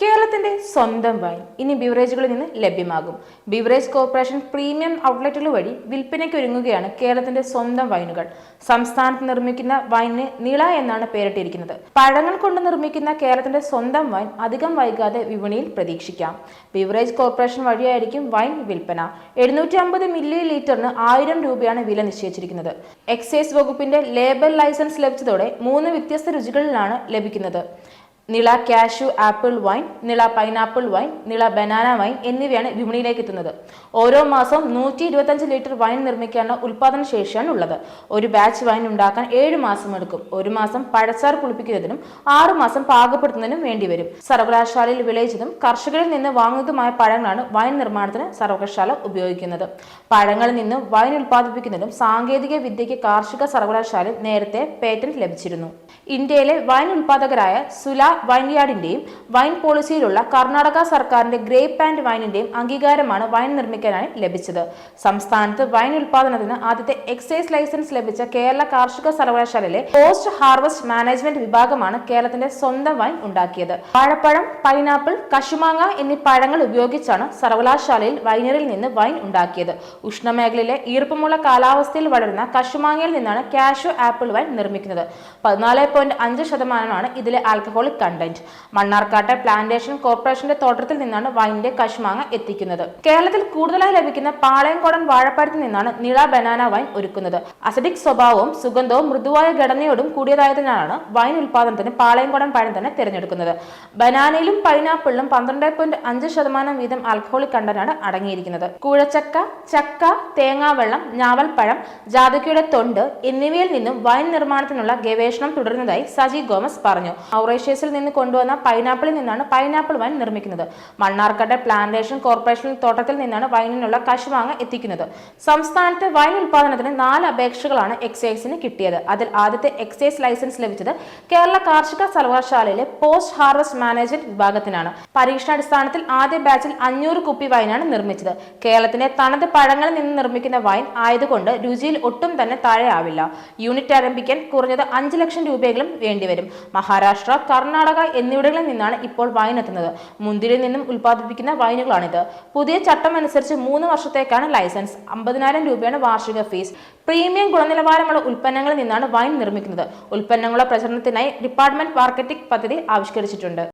കേരളത്തിന്റെ സ്വന്തം വൈൻ ഇനി ബിവറേജുകളിൽ നിന്ന് ലഭ്യമാകും. ബിവറേജ് കോർപ്പറേഷൻ പ്രീമിയം ഔട്ട്ലെറ്റുകൾ വഴി വിൽപ്പനയ്ക്ക് ഒരുങ്ങുകയാണ് കേരളത്തിന്റെ സ്വന്തം വൈനുകൾ. സംസ്ഥാനത്ത് നിർമ്മിക്കുന്ന വൈനിന് നിള എന്നാണ് പേരിട്ടിരിക്കുന്നത്. പഴങ്ങൾ കൊണ്ട് നിർമ്മിക്കുന്ന കേരളത്തിന്റെ സ്വന്തം വൈൻ അധികം വൈകാതെ വിപണിയിൽ പ്രതീക്ഷിക്കാം. ബിവറേജ് കോർപ്പറേഷൻ വഴിയായിരിക്കും വൈൻ വിൽപ്പന. എഴുന്നൂറ്റി അമ്പത് മില്ലി ലിറ്ററിന് ആയിരം രൂപയാണ് വില നിശ്ചയിച്ചിരിക്കുന്നത്. എക്സൈസ് വകുപ്പിന്റെ ലേബൽ ലൈസൻസ് ലഭിച്ചതോടെ മൂന്ന് വ്യത്യസ്ത രുചികളിലാണ് ലഭിക്കുന്നത്. Nila cashew apple wine Nila pineapple wine Nila banana wine എന്നിവയാണ് വിപണിയിലേക്ക് എത്തുന്നത്. ഓരോ മാസവും നൂറ്റി ഇരുപത്തഞ്ച് ലിറ്റർ വൈൻ നിർമ്മിക്കാനുള്ള ഉൽപാദന ശേഷിയാണ് ഉള്ളത്. ഒരു ബാച്ച് വൈൻ ഉണ്ടാക്കാൻ ഏഴ് മാസം എടുക്കും. ഒരു മാസം പഴച്ചാർ പുളിപ്പിക്കുന്നതിനും ആറു മാസം പാകപ്പെടുത്തുന്നതിനും വേണ്ടിവരും സർവകലാശാലയിൽ വിളയിച്ചതും കർഷകരിൽ നിന്ന് വാങ്ങുന്നതുമായ പഴങ്ങളാണ് വൈൻ നിർമ്മാണത്തിന് സർവകലാശാല ഉപയോഗിക്കുന്നത്. പഴങ്ങളിൽ നിന്ന് വൈൻ ഉൽപ്പാദിപ്പിക്കുന്നതിനും സാങ്കേതിക വിദ്യയ്ക്ക് കാർഷിക സർവകലാശാലയിൽ നേരത്തെ പേറ്റന്റ് ലഭിച്ചിരുന്നു. ഇന്ത്യയിലെ വൈൻ ഉൽപ്പാദകരായ സുല വൈൻയാർഡിന്റെയും വൈൻ പോളിസിയിലുള്ള കർണാടക സർക്കാരിന്റെ ഗ്രേപ്പ് ആൻഡ് വൈനിന്റെയും അംഗീകാരമാണ് വൈൻ നിർമ്മിക്കാനായി ലഭിച്ചത്. സംസ്ഥാനത്ത് വൈൻ ഉൽപാദനത്തിന് ആദ്യത്തെ എക്സൈസ് ലൈസൻസ് ലഭിച്ച കേരള കാർഷിക സർവകലാശാലയിലെ പോസ്റ്റ് ഹാർവസ്റ്റ് മാനേജ്മെന്റ് വിഭാഗമാണ് കേരളത്തിന്റെ സ്വന്തം വൈൻ ഉണ്ടാക്കിയത്. വാഴപ്പഴം പൈനാപ്പിൾ കശുമാങ്ങ എന്നീ പഴങ്ങൾ ഉപയോഗിച്ചാണ് സർവകലാശാലയിൽ വൈനറിൽ നിന്ന് വൈൻ ഉണ്ടാക്കിയത്. ഉഷ്ണമേഖലയിലെ ഈർപ്പമുള്ള കാലാവസ്ഥയിൽ വളരുന്ന കശുമാങ്ങയിൽ നിന്നാണ് കാഷ്യൂ ആപ്പിൾ വൈൻ നിർമ്മിക്കുന്നത്. പതിനാല് പോയിന്റ് അഞ്ച് ശതമാനമാണ് ഇതിലെ ആൽക്കഹോളിക് കണ്ടന്റ്. മണ്ണാർക്കാട്ടെ പ്ലാന്റേഷൻ കോർപ്പറേഷന്റെ തോട്ടത്തിൽ നിന്നാണ് വൈനിന്റെ കശുമാങ്ങ എത്തിക്കുന്നത്. കേരളത്തിൽ കൂടുതലായി ലഭിക്കുന്ന പാളയംകോടൻ വാഴപ്പഴത്തിൽ നിന്നാണ് നിള ബനാന വൈൻ ഒരുക്കുന്നത്. അസിഡിക് സ്വഭാവവും സുഗന്ധവും മൃദുവായ ഘടനയോടും കൂടിയതായതിനാലാണ് വൈൻ ഉൽപാദനത്തിന് പാളയംകോടൻ പഴം തന്നെ തിരഞ്ഞെടുക്കുന്നത്. ബനാനയിലും പൈനാപ്പിളിലും പന്ത്രണ്ട് പോയിന്റ് അഞ്ച് ശതമാനം വീതം ആൽക്കഹോളിക് കണ്ടന്റാണ് അടങ്ങിയിരിക്കുന്നത്. കൂഴച്ചക്ക ചക്ക തേങ്ങാവെള്ളം ഞാവൽപ്പഴം ജാതകയുടെ തൊണ്ട് എന്നിവയിൽ നിന്നും വൈൻ നിർമ്മാണത്തിനുള്ള ഗവേഷണം തുടരുന്നതായി സജി ഗോമസ് പറഞ്ഞു. ഔറേഷ്യസിൽ നിന്ന് കൊണ്ടുവന്ന പൈനാപ്പിളിൽ നിന്നാണ് പൈനാപ്പിൾ വൈൻ നിർമ്മിക്കുന്നത്. മണ്ണാർക്കാട് പ്ലാന്റേഷൻ കോർപ്പറേഷൻ തോട്ടത്തിൽ നിന്നാണ് വൈനിനുള്ള കശുമാങ്ങ എത്തിക്കുന്നത്. സംസ്ഥാനത്ത് വൈൻ ഉൽപാദനത്തിന് നാല് അപേക്ഷകളാണ് എക്സൈസിന് കിട്ടിയത്. അതിൽ ആദ്യത്തെ എക്സൈസ് ലൈസൻസ് ലഭിച്ചത് കേരള കാർഷിക സർവകലാശാലയിലെ പോസ്റ്റ് ഹാർവസ്റ്റ് മാനേജ്മെന്റ് വിഭാഗത്തിനാണ്. പരീക്ഷണാടിസ്ഥാനത്തിൽ ആദ്യ ബാച്ചിൽ അഞ്ഞൂറ് കുപ്പി വൈനാണ് നിർമ്മിച്ചത്. കേരളത്തിന്റെ തനത് പഴങ്ങളിൽ നിന്ന് നിർമ്മിക്കുന്ന വൈൻ ആയതുകൊണ്ട് രുചിയിൽ ഒട്ടും തന്നെ താഴെയാവില്ല. യൂണിറ്റ് ആരംഭിക്കാൻ കുറഞ്ഞത് അഞ്ച് ലക്ഷം രൂപയെങ്കിലും വേണ്ടിവരും. മഹാരാഷ്ട്ര കർണാടക എന്നിവിടങ്ങളിൽ നിന്നാണ് ഇപ്പോൾ വൈൻ എത്തുന്നത്. മുന്തിരിയിൽ നിന്നും ഉൽപ്പാദിപ്പിക്കുന്ന വൈനുകളാണിത് പുതിയ ചട്ടം അനുസരിച്ച് മൂന്ന് വർഷത്തേക്കാണ് ലൈസൻസ് അമ്പതിനായിരം രൂപയാണ് വാർഷിക ഫീസ് പ്രീമിയം ഗുണനിലവാരമുള്ള ഉൽപ്പന്നങ്ങളിൽ നിന്നാണ് വൈൻ നിർമ്മിക്കുന്നത്. ഉൽപ്പന്നങ്ങളുടെ പ്രചരണത്തിനായി ഡിപ്പാർട്ട്മെന്റ് മാർക്കറ്റിംഗ് പദ്ധതി ആവിഷ്കരിച്ചിട്ടുണ്ട്.